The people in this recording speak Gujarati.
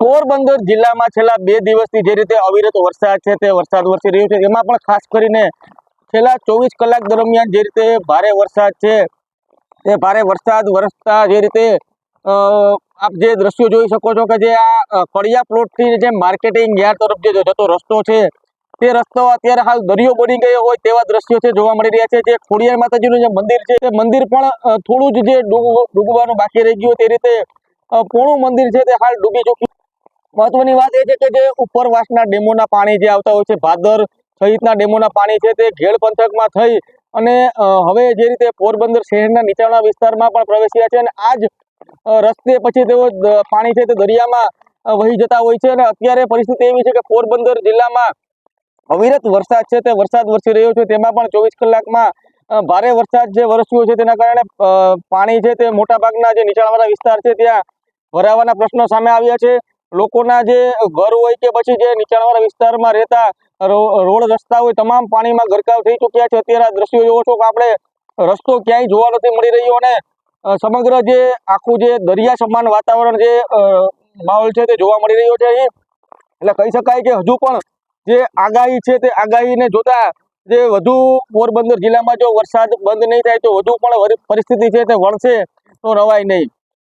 પોરબંદર જિલ્લામાં છેલ્લા બે દિવસથી જે રીતે અવિરત વરસાદ છે તે વરસાદ વરસી રહ્યો છે. એમાં પણ ખાસ કરીને છેલ્લા ચોવીસ કલાક દરમિયાન જે રીતે ભારે વરસાદ છે તે ભારે વરસાદ વરસતા જે રીતે આપ જે દ્રશ્યો જોઈ શકો છો કે જે આ કડિયા પ્લોટથી જે માર્કેટિંગ યાર્ડ તરફ જે જતો રસ્તો છે તે રસ્તો અત્યારે હાલ દરિયો બની ગયો હોય તેવા દ્રશ્યો છે જોવા મળી રહ્યા છે. જે ખોડિયાર માતાજીનું જે મંદિર છે તે મંદિર પણ થોડું જ જે ડૂબ- ડૂબવાનું બાકી રહી ગયું તે રીતે અ, મંદિર છે તે હાલ ડૂબી ચૂક્યું મહત્વની વાત એ છે કે જે ઉપરવાસના ડેમોના પાણી જે આવતા હોય છે, ભાદર સહિતના ડેમોના પાણી છે તે ઘેડ પંથકમાં થઈ અને હવે જે રીતે પોરબંદર શહેરના નીચાણવાળા વિસ્તારમાં પણ પ્રવેશ્યા છે અને આ જ રસ્તે પછી તેઓ પાણી છે તે દરિયામાં વહી જતા હોય છે અને અત્યારે પરિસ્થિતિ એવી છે કે પોરબંદર જિલ્લામાં અવિરત વરસાદ છે તે વરસાદ વરસી રહ્યો છે. તેમાં પણ ચોવીસ કલાકમાં ભારે વરસાદ જે વરસ્યો છે તેના કારણે પાણી છે તે મોટાભાગના જે નીચાણવાળા વિસ્તાર છે ત્યાં ભરાવાના પ્રશ્નો સામે આવ્યા છે. લોકોના જે ઘર હોય કે પછી જે નીચાણવાળા વિસ્તારમાં રહેતા રોડ રસ્તા હોય, તમામ પાણીમાં ગરકાવ થઈ ચૂક્યા છે. અત્યારે આ દ્રશ્યો જોવો છો કે આપણે રસ્તો ક્યાંય જોવા નથી મળી રહ્યો અને સમગ્ર જે આખું જે દરિયા સમાન વાતાવરણ જે માહોલ છે તે જોવા મળી રહ્યો છે અહીં. એટલે કહી શકાય કે હજુ પણ જે આગાહી છે તે આગાહીને જોતા જે વધુ પોરબંદર જિલ્લામાં જો વરસાદ બંધ નહીં થાય તો વધુ પણ પરિસ્થિતિ છે તે વળશે તો રવાય નહીં.